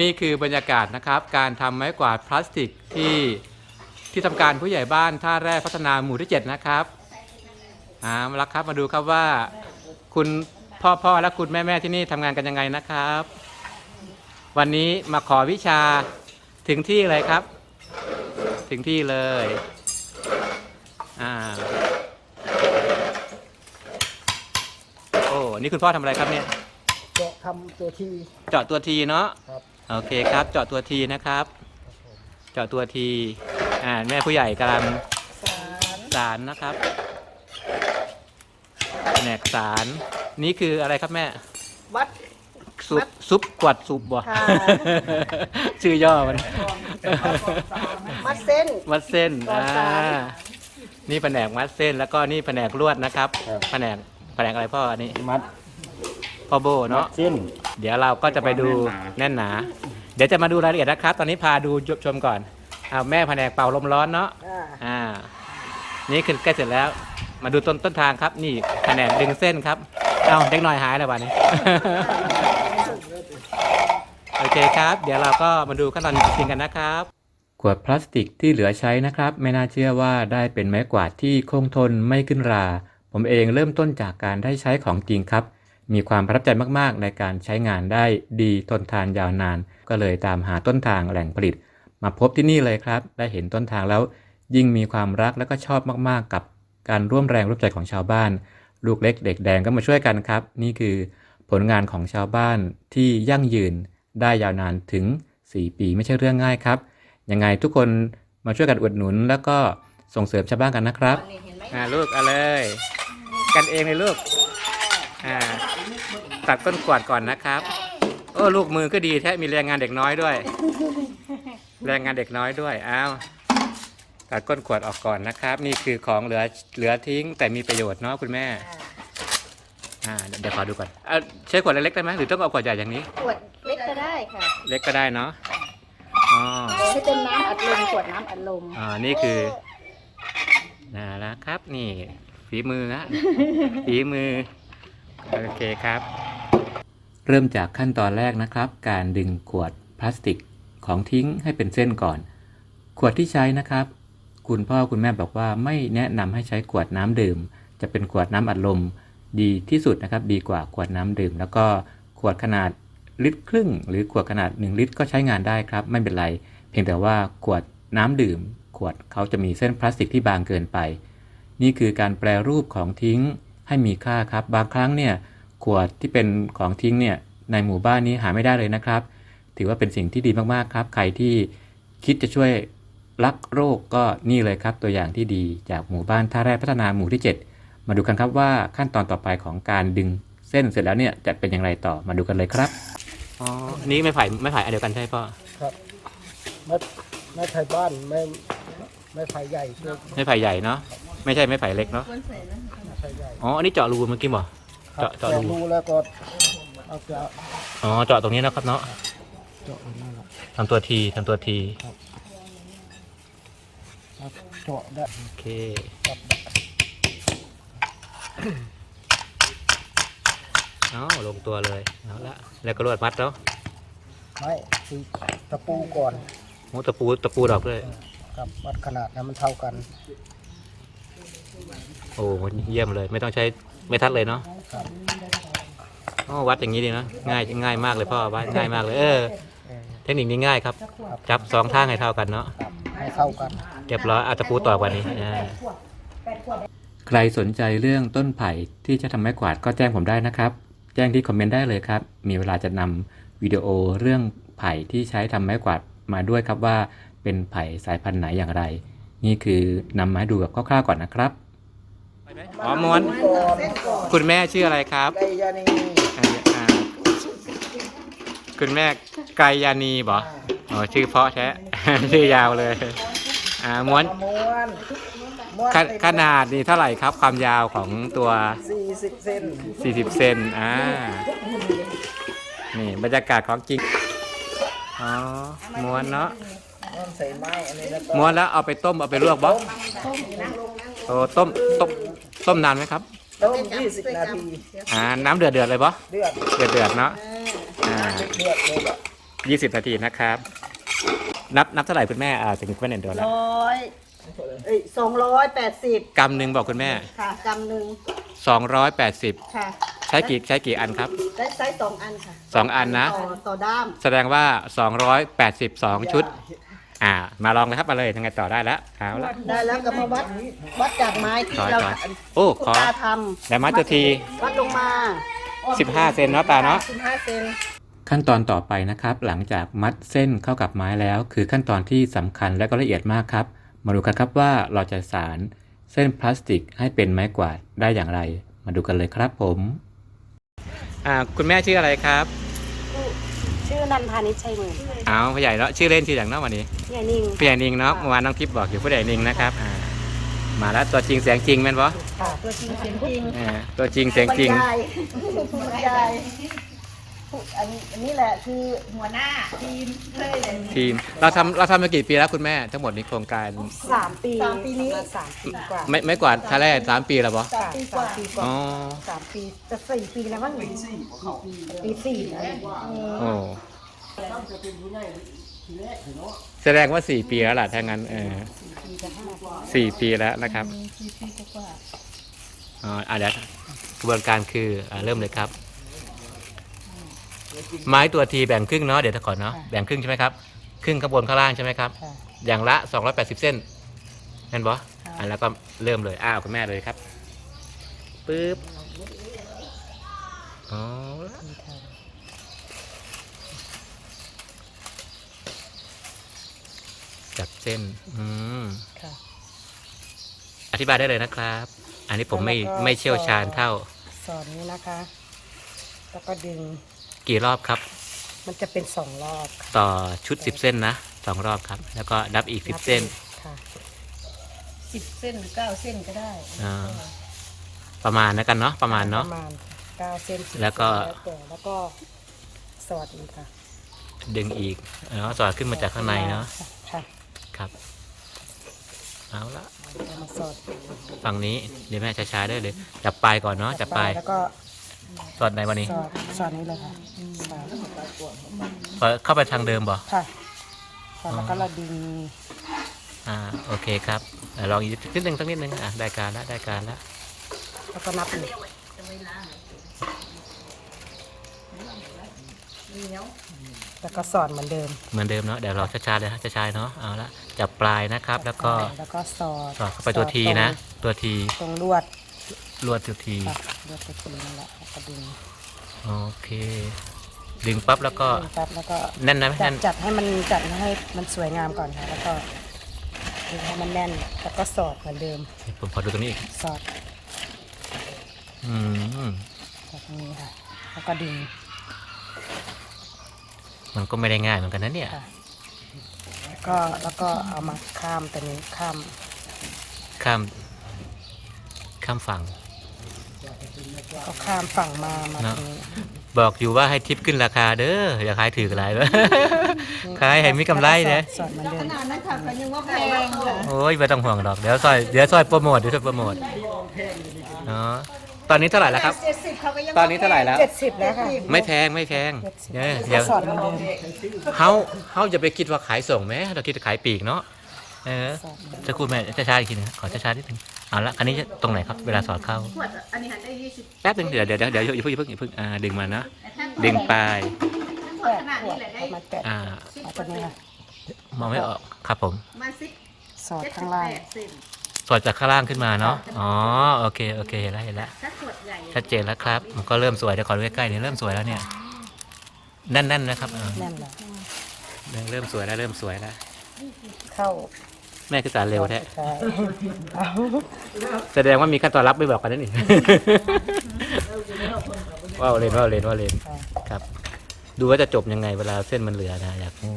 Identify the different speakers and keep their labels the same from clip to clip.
Speaker 1: นี่คือบรรยากาศนะครับ การทำไม้กวาดพลาสติกที่ที่ทำการผู้ใหญ่บ้านท่าแร่พัฒนาหมู่ที่ 7 นะครับอ่ามาแล้วครับมาดูครับว่าคุณพ่อพ่อและคุณแม่แม่ที่นี่ทำงานกันยังไงนะครับ วันนี้มาขอวิชาถึงที่เลยครับ ถึงที่เลยอ่าโอ้นี่คุณพ่อทำอะไรครับเนี่ย
Speaker 2: เจาะทำตัวที
Speaker 1: เจาะตัวทีเนาะ
Speaker 2: ครับ
Speaker 1: โอเคครับเจาะตัวทีนะครับ เจาะตัวทีอ่าแม่ผู้ใหญ่กำลัง
Speaker 2: สาร
Speaker 1: สารนะครับแผนกสารนี่คืออะไรครับแม่
Speaker 2: วัด
Speaker 1: ซุปซุปกวดซุปบ่
Speaker 2: ค่ะ
Speaker 1: ชื่อย่อมัน
Speaker 2: มัดเส้น
Speaker 1: มัดเส้น
Speaker 2: ก่อ
Speaker 1: อ่าน
Speaker 2: สาร
Speaker 1: นี่แผนกมัดเส้น แล้วก็นี่แผนกลวดนะครับ
Speaker 3: ครับ
Speaker 1: แผนก แผนกอะไรพ่ออันนี้
Speaker 3: มัด
Speaker 1: พ่อโบเนาะ
Speaker 3: เส้น
Speaker 1: เดี๋ยวเราก็จะไปดู
Speaker 3: ความ
Speaker 1: แน่นหนา เดี๋ยวจะมาดูรายละเอียดนะครับ ตอนนี้พาดูชมก่อนเอาแม่แผนกเป่าลมร้อนเนาะ
Speaker 2: อ่า
Speaker 1: อ่า นี่คือใกล้เสร็จแล้ว มาดูต้นต้นทางครับ นี่แผนกดึงเส้นครับ เอาเด็กหน่อยหายแล้ววันนี้ โอเคครับ เดี๋ยวเราก็มาดูขั้นตอนจริงกันนะครับ ขวดพลาสติกที่เหลือใช้นะครับ ไม่น่าเชื่อว่าได้เป็นไม้กวาดที่คงทนไม่ขึ้นรา ผมเองเริ่มต้นจากการได้ใช้ของจริงครับ มีความประทับใจมากๆ ในการใช้งานได้ดีทนทานยาวนาน ก็เลยตามหาต้นทางแหล่งผลิต มาพบที่นี่เลยครับ ได้เห็นต้นทางแล้ว ยิ่งมีความรักและก็ชอบมากๆ กับการร่วมแรงร่วมใจของชาวบ้าน ลูกเล็กเด็กแดงก็มาช่วยกันครับ นี่คือผลงานของชาวบ้านที่ยั่งยืนได้ยาวนานถึง 4 ปีไม่ใช่เรื่องง่ายครับ ยังไงทุกคนมาช่วยกันอุดหนุน แล้วก็ส่งเสริมชาวบ้านกันนะครับอ่าลูกเอาเลย กันเองเลยลูก อ่าตัดก้นกวาดก่อนนะครับโอ้ลูกมือก็ดีแท้มีแรงงานเด็กน้อยด้วย แรงงานเด็กน้อยด้วยอ้าวตัดก้นขวดออกก่อนนะครับ นี่คือของเหลือเหลือทิ้งแต่มีประโยชน์เนาะคุณแม่อ่าเดี๋ยวเดี๋ยวขอดูก่อนเอาใช้ขวดเล็กๆได้ไหมหรือต้องเอาขวดใหญ่อย่างนี้
Speaker 4: ขวดเล็กก็ได้ค่ะ
Speaker 1: เล็กก็ได้เนาะอ๋อ
Speaker 4: ให้เป็นน้ำอัดลมขวดน้ำอัดลม
Speaker 1: อ่านี่คือน่ารักครับ นี่ฝีมือฮะฝีมือ โอเคครับ เริ่มจากขั้นตอนแรกนะครับ การดึงขวดพลาสติกของทิ้งให้เป็นเส้นก่อน ขวดที่ใช้นะครับ คุณพ่อคุณแม่บอกว่าไม่แนะนำให้ใช้ขวดน้ำดื่ม จะเป็นขวดน้ำอัดลมดีที่สุดนะครับ ดีกว่าขวดน้ำดื่ม แล้วก็ขวดขนาดลิตรครึ่ง หรือขวดขนาด 1 ลิตรก็ใช้งานได้ครับ ไม่เป็นไร เพียงแต่ว่าขวดน้ำดื่ม ขวดเขาจะมีเส้นพลาสติกที่บางเกินไป นี่คือการแปรรูปของทิ้ง ให้มีค่าครับ บางครั้งเนี่ยขวดที่เป็นของทิ้งเนี่ยในหมู่บ้านนี้หาไม่ได้เลยนะครับ ถือว่าเป็นสิ่งที่ดีมากๆครับ ใครที่คิดจะช่วยรักโรคก็นี่เลยครับ ตัวอย่างที่ดีจากหมู่บ้านท่าแร่พัฒนาหมู่ที่ 7 มาดูกันครับว่าขั้นตอนต่อไปของการดึงเส้นเสร็จแล้วเนี่ยจะเป็นอย่างไรต่อมาดูกันเลยครับอ๋อนี่ไม่ไผ่ไม่ไผ่อันเดียวกันใช่พ่อ
Speaker 2: ครับมัดมัดไทยบ้านไม่ไม่ไผ่ใหญ่เพื่อ
Speaker 1: ไม่ไผ่ใหญ่เนาะไม่ใช่ไม่ไผ่เล็กเนาะ
Speaker 2: ไม่ไผ่ใหญ่
Speaker 1: อ๋อ อันนี้เจาะรูเมื่อกี้บ่
Speaker 2: ครับ
Speaker 1: เจาะเจาะรู
Speaker 2: รูแล้วก็เอาจะ
Speaker 1: อ๋อ เจาะตรงนี้นะครับเนาะ
Speaker 2: เจาะนั่นแหละ
Speaker 1: ทำตัวทีทำตัวที
Speaker 2: ครับเจาะได้
Speaker 1: โอเค
Speaker 2: ครับ
Speaker 1: เอาลงตัวเลย เอาละ แล้วก็ลวดมัดแล้ว
Speaker 2: ไม่ตีตะปูก่อน
Speaker 1: โอ้ตะปู ตะปูดอกด้วย
Speaker 2: ครับวัดขนาดให้มันเท่ากัน
Speaker 1: โอ้เยี่ยมเลยไม่ต้องใช้ไม่ทัดเลยเนาะ
Speaker 2: ครับ
Speaker 1: อ๋อวัดอย่างนี้ดีนะง่ายง่ายมากเลยพ่อวัดง่ายมากเลยเออ
Speaker 2: เออ
Speaker 1: เทคนิคนี้ง่ายครับ
Speaker 2: ครับ
Speaker 1: จับสองทางให้เท่ากันเนาะ
Speaker 2: ครับให้เท่ากัน
Speaker 1: เรียบร้อยเอาตะปูต่อกว่านี้อ่าใครสนใจเรื่องต้นไผ่ที่จะทำไม้กวาดก็แจ้งผมได้นะครับ แจ้งที่คอมเมนต์ได้เลยครับ มีเวลาจะนำวิดีโอเรื่องไผ่ที่ใช้ทำไม้กวาดมาด้วยครับว่าเป็นไผ่สายพันธุ์ไหนอย่างไร นี่คือนำมาให้ดูแบบคร่าวๆก่อนนะครับ อ๋อม้วน คุณแม่ชื่ออะไรครับ
Speaker 2: ไก่ยานี
Speaker 1: อ่าอ่าคุณแม่ไกรยานีบออ๋อชื่อเพราะแท้ ชื่อยาวเลย อ่าม้วน
Speaker 2: ม้วน ม้วน
Speaker 1: ขขนาดนี่เท่าไหร่ครับ ความยาวของตัว
Speaker 2: สี่สิบเซน
Speaker 1: 40 เซนอ่า นี่บรรยากาศของจริง อ๋อ ม้วนเนาะ
Speaker 2: ม้วนใส่ไม้อันนี้แล้วก็
Speaker 1: ม้วนแล้วเอาไปต้มเอาไปลวกบอ โอ้ต้มต้มต้มนานไหมครับ
Speaker 2: ต้มยี่สิบนาที
Speaker 1: อ่าน้ำเดือดเดือดเลยบอ
Speaker 2: เดือด
Speaker 1: เดือดเดือดเนาะอ่า
Speaker 2: เดือดเลยแบบ
Speaker 1: ยี่สิบนาทีนะครับ นับนับเท่าไหร่คุณแม่อ่าถึงคุณแม่เห็นตัวแล้ว
Speaker 3: ร้อยเอ้ยสองร้อยแปดสิบ
Speaker 1: กำหนึ่งบอกคุณแม่
Speaker 3: ค่ะกำหนึ่ง
Speaker 1: สองร้อยแปดสิบ
Speaker 3: ค่ะ
Speaker 1: ใช้กี่ใช้กี่อันครับ
Speaker 3: ได้ไซส์สองอันค่ะ
Speaker 1: สองอันนะ
Speaker 3: ต่อต่อด้าม
Speaker 1: แสดงว่า282ชุด อ่า มาลองเลยครับมาเลยยังไงต่อได้แล้วเอาละ
Speaker 3: ได้แล้วก็มาวัดวัดจากไม้ที่
Speaker 1: ต่อย
Speaker 3: เรา
Speaker 1: ต่อยโอ้
Speaker 3: คุณ
Speaker 1: ขอ
Speaker 3: ตาท
Speaker 1: แต่ไม้ตัวทีำ
Speaker 3: วัดลงมา
Speaker 1: 15 เซนเนาะตาเนาะ
Speaker 3: สิบห้าเซน
Speaker 1: ขั้นตอนต่อไปนะครับ หลังจากมัดเส้นเข้ากับไม้แล้ว คือขั้นตอนที่สำคัญและก็ละเอียดมากครับ มาดูกันครับว่าเราจะสารเส้นพลาสติกให้เป็นไม้กวาดได้อย่างไร มาดูกันเลยครับผม อ่า คุณแม่ชื่ออะไรครับ
Speaker 5: ชื่อนันพานิชชัยหมื่น
Speaker 1: เอาผู้ใหญ่เนาะชื่อเล่นชื่ออย่างเนาะวันนี้
Speaker 5: พี่นิ่ง
Speaker 1: ผู้ใหญ่นิงเนาะเมื่อวานน้องทิพย์บอกอยู่ผู้ใหญ่นิงนะครับอ่ามาแล้วตัวจริงเสียงจริงแม่นปะ
Speaker 3: ค่ะตัวจริงเสียงจริง
Speaker 1: อ่าตัวจริงเสียงจริง
Speaker 3: บรรยายบรรยาย อันนี้อันนี้แหละคือหัวหน้าทีมเลยเลย
Speaker 1: ทีม เราทำเราทำมากี่ปีแล้วคุณแม่ทั้งหมดในโครงการ
Speaker 5: สามปี
Speaker 3: สามปีนี้
Speaker 5: สามปีกว่า
Speaker 1: ไม่ไม่กวาดคาแรกสามปีแล้วปะ
Speaker 3: สามปีกว่า
Speaker 5: สามปีกว่า
Speaker 1: อ๋อ
Speaker 5: สามปีจะสี่ปีแล้วมั้งปีสี่แล้ว
Speaker 1: โอ้แสดงว่าสี่ปีแล้วล่ะถ้างั้นเออสี่ปีแล้วนะครับอ๋ออะเดี๋ยวกระบวนการคืออ่าเริ่มเลยครับ ไม้ตัวทีแบ่งครึ่งเนาะเดี๋ยวถ้าก่อนเนาะแบ่งครึ่งใช่ไหมครับครึ่งข้างบนข้างล่างใช่ไหมครับอย่างละ 280 เส้นเห็นปะอะแล้วก็เริ่มเลยอ้าวคุณแม่เลยครับปึ๊บอ๋อจับเส้นอืม
Speaker 5: ค่ะ
Speaker 1: อธิบายได้เลยนะครับ อันนี้ผมไม่ไม่เชี่ยวชาญเท่า
Speaker 5: สอนนี้นะคะ แล้วก็ดึง
Speaker 1: กี่รอบครับ
Speaker 5: มันจะเป็นสองรอบค่ะ
Speaker 1: ต่อชุด10เส้นนะสองรอบครับ แล้วก็นับอีก10เส้น
Speaker 5: ค่ะ
Speaker 3: สิบเส้นหรือเก้าเส้นก็ได้
Speaker 1: อ่า ประมาณนะกันเนาะประมาณเนาะ
Speaker 5: ประมาณเก้าเส้นสิบ
Speaker 1: แล้วก็
Speaker 5: แล้วแต่แล้วก็สอดอีกค่ะ
Speaker 1: ดึงอีกเนาะสอดขึ้นมาจากข้างในเนาะ
Speaker 5: ค่ะ
Speaker 1: ครับเอาละ
Speaker 5: เอามาสอด
Speaker 1: ฝั่งนี้เดี๋ยวแม่ช้าๆได้เลยจับปลายก่อนเนาะจับปลาย
Speaker 5: แล้วก็
Speaker 1: สอดในวันนี้
Speaker 5: สอดสอดนี้เลยค่ะ สอด
Speaker 1: พอเข้าไปทางเดิมบ่
Speaker 5: ค่ะสอดแล้วก็เราดึง
Speaker 1: อ่าโอเคครับอะลองอีกนิดนึงสักนิดนึงอะได้การละได้การละ
Speaker 5: แล้วก็นับอีกแล้วก็สอดเหมือนเดิม
Speaker 1: เหมือนเดิมเนาะเดี๋ยวเราช้าๆเลยฮะช้าๆเนาะเอาละจับปลายนะครับ แล้วก็
Speaker 5: แล้วก็สอด
Speaker 1: สอดเข้าไปตัวทีนะ ตัวที
Speaker 5: ตรงลวด
Speaker 1: ลวดตัวที
Speaker 5: ค่ะลวดตัวทีนั่นแหละแล้วก็ดึง
Speaker 1: โอเค ดึงปั๊บแล้วก็
Speaker 5: ดึงปั๊บแล้วก็
Speaker 1: แน่นนะไม่
Speaker 5: จั
Speaker 1: แน่
Speaker 5: ด
Speaker 1: น
Speaker 5: จัดให้มันจัดให้มันสวยงามก่อนค่ะแล้วก็ดึงให้มันแน่นแล้วก็สอดเหมือนเดิม
Speaker 1: ผมขอดูตรงนี้อีก
Speaker 5: สอด
Speaker 1: อืม
Speaker 5: แบบนี้ค่ะ แล้วก็ดึง
Speaker 1: มันก็ไม่ได้ง่ายเหมือนกันนะเนี่ย
Speaker 5: ค่ะแล้วก็แล้วก็เอามาข้ามตัวนี้ข้าม
Speaker 1: ข้ามข้ามฝั่ง
Speaker 5: ก็ข้ามฝั่งมามา
Speaker 1: เนอะ
Speaker 5: ตรงนี้
Speaker 1: บอกอยู่ว่าให้ทิปขึ้นราคาเด้ออย่าขายถืออะไรวะขายให้มีกำไรนะ
Speaker 5: สอดเหมือนเดิ
Speaker 3: ข
Speaker 5: ม
Speaker 3: นาดนั้นค่ะก็ยังว่าแพงค่ะ
Speaker 1: โอ้ยไม่ต้องห่วงหรอกเดี๋ยวซอยเดี๋ยวซอยโปรโมทเดี๋ยวซอยโปรโมทเนาะตอนนี้เท่าไหร่แล้วครับ
Speaker 3: เจ็ดสิบเขาก็ยัง
Speaker 1: ตอนนี้เท่าไหร่แล้ว
Speaker 5: เจ็ดสิบแล้วค่ะ
Speaker 1: ไม่แพงไม่แพง
Speaker 5: เจ็ดสิบ
Speaker 1: เออเดี๋ยว
Speaker 5: สอดเหมือนเดิม
Speaker 1: เฮาเฮาจะไปคิดว่าขายส่งไหมเราคิดจะขายปลีกเนาะ เออ
Speaker 5: สอดเหมือนเดิม
Speaker 1: จะพูดแม่ช้าๆอีกทีหนึงขอช้าๆนิดนึงเอาละคันนี้จะตรงไหนครับ เวลาสอดเข้า
Speaker 3: ขวดอันนี้หันได้ยี่สิบ
Speaker 1: แป๊บนึงเดี๋ยวเดี๋ยวเดี๋ยวเดี๋ยวอย่าเพิ่งอย่าเพิ่งอย่าเพิ่งอ่าดึงมานะดึงปลาย
Speaker 3: ขวดขนาดนี้แหละได้
Speaker 5: ประมาณแปด
Speaker 1: อ่า
Speaker 5: เอาตัวนี้ค่ะ
Speaker 1: มองไม่ออกครับผม
Speaker 3: มาสิบ
Speaker 5: สอด
Speaker 3: เจ็ดสิ
Speaker 5: ข้าง
Speaker 3: บ
Speaker 5: ล่าง
Speaker 3: แปดเซน
Speaker 1: สอดจากข้างล่างขึ้นมาเนาะอ๋อโอเคโอเคเห็นแล้วเห็นแล้ว
Speaker 3: ถ้าขวดใหญ่
Speaker 1: ชัดเจนแล้วครับ มันก็เริ่มสวยเดี๋ยวขอดูใกล้ๆเดี๋ยวเริ่มสวยแล้วเนี่ยแน่นๆนะครับอ่า
Speaker 5: แน่นเลย
Speaker 1: เริ่มสวยแล้วเริ่มสวยแล้ว
Speaker 5: เข้า
Speaker 1: แม่คือสารเร็วแท้
Speaker 5: ใช่เอา
Speaker 1: แสดงว่ามีขั้นตอนรับไม่บอกกันนั่นเองว้าวเลนว้าวเลนว้าวเลน
Speaker 5: ค่ะ
Speaker 1: ครับ ดูว่าจะจบยังไงเวลาเส้นมันเหลือนะอยากรู้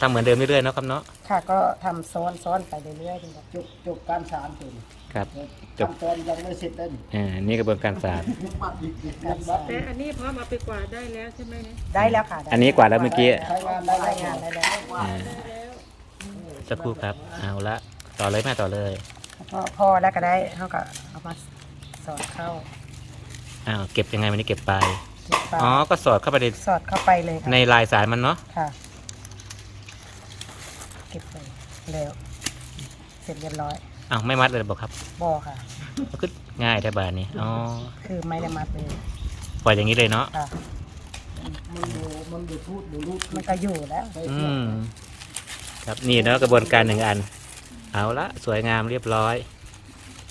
Speaker 1: ทำเหมือนเดิมเรื่อยๆเนาะครับเนาะ
Speaker 5: ค่ะก็ทำซ้อนซ้อนไปเรื่อยๆจนแบบ
Speaker 2: จบจบการสารตัวนี้
Speaker 1: ครับ จบ
Speaker 2: ขั้นตอนยังไม่เสร็จเลย
Speaker 1: อ่านี่กระบวนการสาร
Speaker 5: การสอน
Speaker 6: แต่อันนี้พร้อมเอาไปกวาดได้แล้วใช่ไหมเนี่ย
Speaker 5: ได้แล้วค่ะได้
Speaker 1: อันนี้กว่าแล้วเมื่อกี้
Speaker 2: ใช้งานได้
Speaker 5: ได้
Speaker 2: แล้ว
Speaker 5: งานได้แล้ว
Speaker 1: อ่า สักครู่ครับ เอาละต่อเลยแม่ต่อเลย
Speaker 5: พอพอแล้วก็ได้เขาก็เอามาสอดเข้า
Speaker 1: อ้าวเก็บยังไงวันนี้เก็บไปลาย
Speaker 5: เก็บปลา
Speaker 1: อ๋อ ก็สอดเข้าไปใน
Speaker 5: สอดเข้าไปเลยค่ะ
Speaker 1: ในลายสารมันเนาะ
Speaker 5: ค่ะ เก็บไปแล้ว เสร็จเรียบร้อย
Speaker 1: อ้าวไม่มัดเลยบอกครับ
Speaker 5: บอค่ะ
Speaker 1: ก็ง่ายแต่บานนี้ อ๋อ
Speaker 5: คือไม่ได้มัดเลย
Speaker 1: ปล่อยอย่างนี้เลยเนาะ
Speaker 5: ค่ะ
Speaker 2: มันดูมันดูพูดดูรูป
Speaker 5: มันก็อยู่แล้ว
Speaker 1: อืม ครับนี่เนาะกระบวนการหนึ่งอัน เอาละสวยงามเรียบร้อย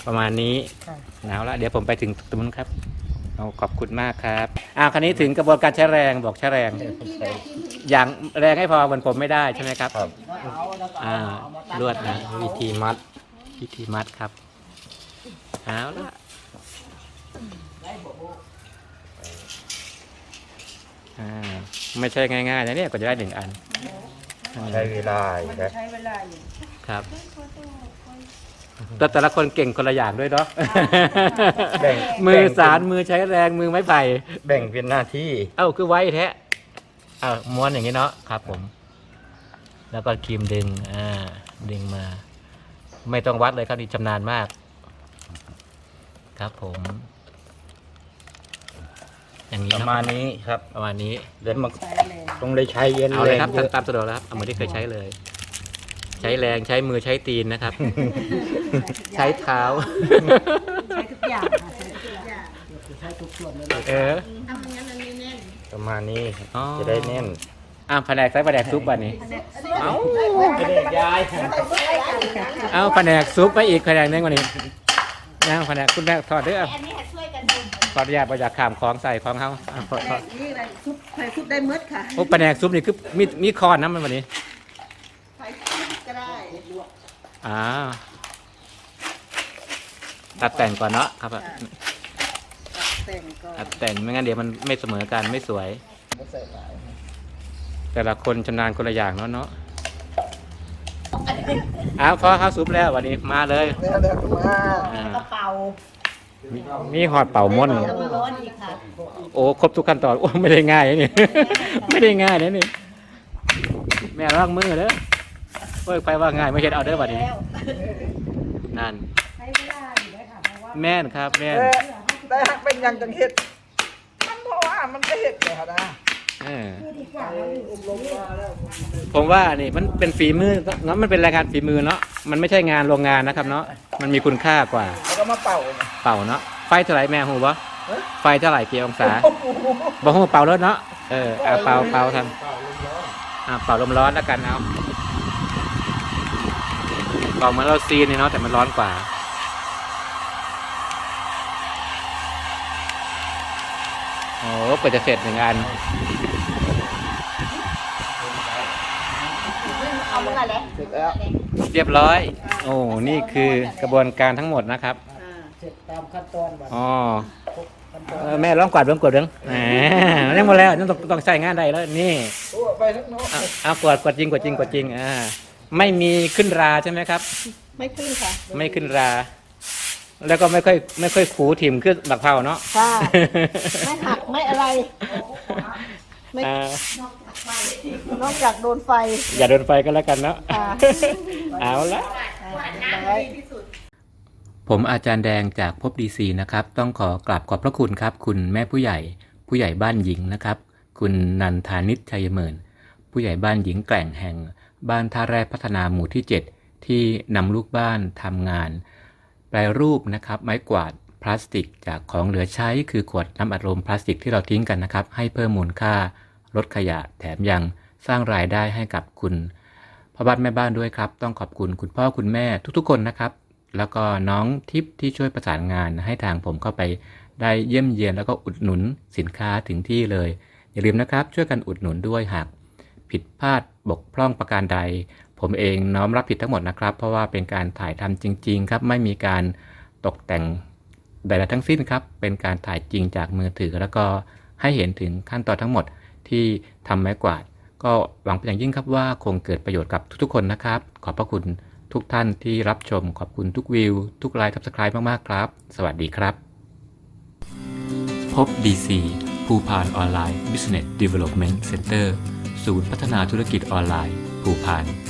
Speaker 1: ประมาณนี้
Speaker 5: ค่ะ
Speaker 1: เอาละเดี๋ยวผมไปถึงตรงนู้นครับเอาขอบคุณมากครับอ้าวคันนี้ถึงกระบวนการใช้แรงบอกใช้แรง อย่างแรงให้พอเหมือนผมไม่ได้ใช่ไหมครับอ่าลวดนะวิธีมัดวิธีมัดครับเอาละอ่าไม่ใช่ง่ายๆนะเนี่ยกว่าจะได้หนึ่งอันอ่า
Speaker 2: ใช้เวลาครับ
Speaker 1: ครับ แต่แต่ละคนเก่งคนละอย่างด้วยเนาะ
Speaker 2: แบ่ง
Speaker 1: มือ
Speaker 2: แบ่งเป็น
Speaker 1: สารมือใช้แรงมือไม้ไผ่
Speaker 2: แบ่งเป็นหน้าที่
Speaker 1: เอ้าคือไว้แท้เอ้าม้วนอย่างนี้เนาะครับ ผม แล้วก็ครีมดึงอ่าดึงมา ไม่ต้องวัดเลยครับนี่ชำนาญมาก ครับผม อย่างนี้
Speaker 2: ประ
Speaker 1: เนาะ
Speaker 2: มาณนี้ครับ
Speaker 1: ประมาณนี้
Speaker 2: เดี๋ยวมันต้องได้ใช้เย็น
Speaker 1: เอาเลยครับ
Speaker 2: แง
Speaker 1: ตามตามสะดวกแล้วครับ เอาเหมือนที่เคยใช้เลย ใช้แรงใช้มือใช้ตีนนะครับ ใช้เท้า
Speaker 3: ใช้ทุกอย่างค่ะใช้ทุกอย่าง
Speaker 1: เออ
Speaker 2: ประมาณนี้ครับ
Speaker 1: อ๋อ
Speaker 2: จะได้แน่น
Speaker 1: อ้าวแผนกใช้แผนกซุปวันนี้
Speaker 2: เอ้าไม่ได้ยาย
Speaker 1: เอาแผนกซุปไปอีกแผนกหนึงวันนี้นะแผนกคุณแม่ถอดเด้อ
Speaker 3: อันนี้ช่วยกันดู
Speaker 1: ข ออนุญาตบริจาคขามของใส่ของเขาอะขอขอ
Speaker 3: นี่อะไรซุปใส่ซุปได้เมดค่ะ
Speaker 1: โอ้แผนกซุปนี่คือมีมีคอนนะมันวันนี้
Speaker 3: ใส่ซุปก็ได้
Speaker 1: อ่าตัดแต่งก่อนเนาะครับอะ
Speaker 3: แต่งก่อน
Speaker 1: ตัดแต่งไม่งั้นเดี๋ยวมันไม่เสมอกันไม่สวยแต่ละคนชำนาญคนละอย่างเนาะเนาะอ้าวพอเข้าซุปแล้ววันนี้มาเลย
Speaker 2: เดี๋ยวเดี๋ยวมา
Speaker 1: ก
Speaker 3: ระเป๋า
Speaker 1: มีมีหอดเป่าม่อน
Speaker 3: แล้วมันร้อนอีกค่ะ
Speaker 1: โอ้ครบทุกขั้นตอนโอ้ไม่ได้ง่ายนะนี่ ไม่ได้ง่ายนะนี่ แม่ร่างมือเด้อเพิ่งไปว่าง่ายไม่เห็นเอาเด้อบัดนี้
Speaker 3: แล้ว
Speaker 1: นั่น
Speaker 3: ใช้เวลาอยู่ด้วยค่ะเพราะว่า
Speaker 1: แม่นครับ แม่น
Speaker 2: ได้ฮักเป็นอยังจังเห็ด มันเพราะว่ามันก็เห็ดเลยครับนะ
Speaker 1: เออ ผมว่านี่มันเป็นฝีมือเนาะมันเป็นรายการฝีมือเนาะมันไม่ใช่งานโรงงานนะครับเนาะมันมีคุณค่ากว่า
Speaker 2: แล้วก็มาเป่าเนี่ย
Speaker 1: เป่าเนาะไฟเท่าไหร่แม่หูบ่ไฟเท่าไหร่กี่องศาบ่หูเป่าแล้วเนาะเออเอาเป่าเป่าทันอ่าเป่าลมร้อนแล้วกันเอาเป่าเหมือนเราซีนเนี่ยเนาะแต่มันร้อนกว่าโอ้เปิดจะเสร็จหนึ่งอัน
Speaker 3: เอาเมื่อไหร่แล้ว
Speaker 2: เสร็จแล้ว
Speaker 1: เรียบร้อย โอ้ นี่คือกระบวนการทั้งหมดนะครับ
Speaker 2: เสร็จตามขั้นตอนบัด
Speaker 1: อ๋อเออแม่ร้องกวาดเบิ้งกวาดเบิ้งแหมยังหมดแล้วต้องต้องใช้งานได้แล้ว นี่
Speaker 2: โอ้ไปทั้งโน้น
Speaker 1: เอาเอากวาดกวาดจริงกวาดจริงกวาดจริง อ่า ไม่มีขึ้นราใช่ไหมครับ
Speaker 3: ไม่ขึ้นค่ะ
Speaker 1: ไม่ขึ้นรา แล้วก็ไม่ค่อยไม่ค่อยขูถิ่มขึ้นบักเผาเนาะ
Speaker 3: ค่ะ ไม่หักไม่อะไร ไม่
Speaker 1: อ่า
Speaker 3: นอกจากโดนไฟ
Speaker 1: อย่าโดนไฟก็แล้วกันเนาะ
Speaker 3: ค่ะ
Speaker 1: เอาละ
Speaker 3: ร้อย
Speaker 1: ผมอาจารย์แดงจากพบดีซีนะครับ ต้องขอกราบขอบพระคุณครับ คุณแม่ผู้ใหญ่ ผู้ใหญ่บ้านหญิงนะครับ คุณนันทานิชชัยเมินผู้ใหญ่บ้านหญิงแกร่งแห่ง บ้านท่าแร่พัฒนาหมู่ที่ 7 ที่นำลูกบ้านทำงาน แปรรูปนะครับ ไม้กวาดพลาสติกจากของเหลือใช้คือขวดน้ำอัดลมพลาสติกที่เราทิ้งกันนะครับ ให้เพิ่มมูลค่า ลดขยะแถมยังสร้างรายได้ให้กับคุณพ่อบ้านแม่บ้านด้วยครับ ต้องขอบคุณคุณพ่อคุณแม่ทุกๆคนนะครับ แล้วก็น้องทิพย์ที่ช่วยประสานงานให้ทางผมเข้าไป ได้เยี่ยมเยียนแล้วก็อุดหนุนสินค้าถึงที่เลย อย่าลืมนะครับ ช่วยกันอุดหนุนด้วยหากผิดพลาดบกพร่องประการใด ผมเองน้อมรับผิดทั้งหมดนะครับ เพราะว่าเป็นการถ่ายทำจริง ๆ ครับ ไม่มีการตกแต่งใดๆทั้งสิ้นครับ เป็นการถ่ายจริงจากมือถือ แล้วก็ให้เห็นถึงขั้นตอนทั้งหมด ที่ทำไม้กวาด ก็หวังเป็นอย่างยิ่งครับว่าคงเกิดประโยชน์กับทุกๆคนนะครับ ขอบพระคุณทุกท่านที่รับชม ขอบคุณทุกวิว ทุกไลค์ทับสไคร b e มากๆครับ สวัสดีครับ พบ DC ภูพานออนไลน์ Business Development Center ศูนย์พัฒนาธุรกิจออนไลน์ ภูพาน